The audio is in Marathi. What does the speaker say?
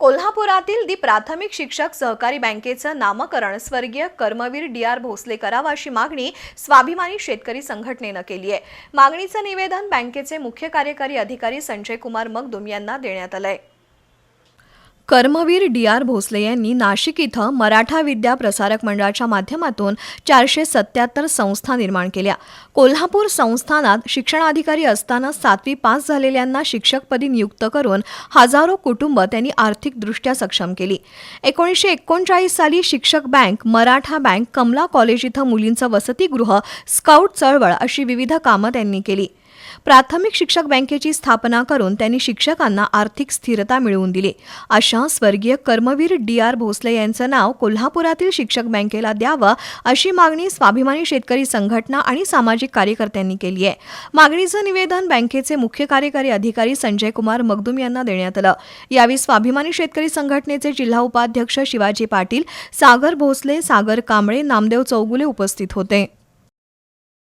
कोल्हापुरातील दी प्राथमिक शिक्षक सहकारी बँकेचं नामकरण स्वर्गीय कर्मवीर डी आर भोसले करावं अशी मागणी स्वाभिमानी शेतकरी संघटनेनं केली आहे. मागणीचं निवेदन बँकेचे मुख्य कार्यकारी अधिकारी संजय कुमार मगदुम यांना देण्यात आलंय. कर्मवीर डी आर भोसले यांनी नाशिक इथं मराठा विद्या प्रसारक मंडळाच्या माध्यमातून चारशे सत्याहत्तर संस्था निर्माण केल्या. कोल्हापूर संस्थानात शिक्षणाधिकारी असताना सातवी पास झालेल्यांना शिक्षकपदी नियुक्त करून हजारो कुटुंब त्यांनी आर्थिकदृष्ट्या सक्षम केली. एकोणीसशे एकोणचाळीस साली शिक्षक bank Maratha bank Kamala college इथं मुलींचं वसतिगृह स्काउट चळवळ अशी विविध कामं त्यांनी केली. प्राथमिक शिक्षक बँकेची स्थापना करून त्यांनी शिक्षकांना आर्थिक स्थिरता मिळवून दिली. अशा स्वर्गीय कर्मवीर डी आर भोसले यांचं नाव कोल्हापुरातील शिक्षक बँकेला द्यावं अशी मागणी स्वाभिमानी शेतकरी संघटना आणि सामाजिक कार्यकर्त्यांनी केली आहे. मागणीचं निवेदन बँकेचे मुख्य कार्यकारी अधिकारी संजय कुमार मगदुम यांना देण्यात आलं. यावेळी स्वाभिमानी शेतकरी संघटनेचे जिल्हा उपाध्यक्ष शिवाजी पाटील सागर भोसले सागर कांबळे नामदेव चौगुले उपस्थित होते.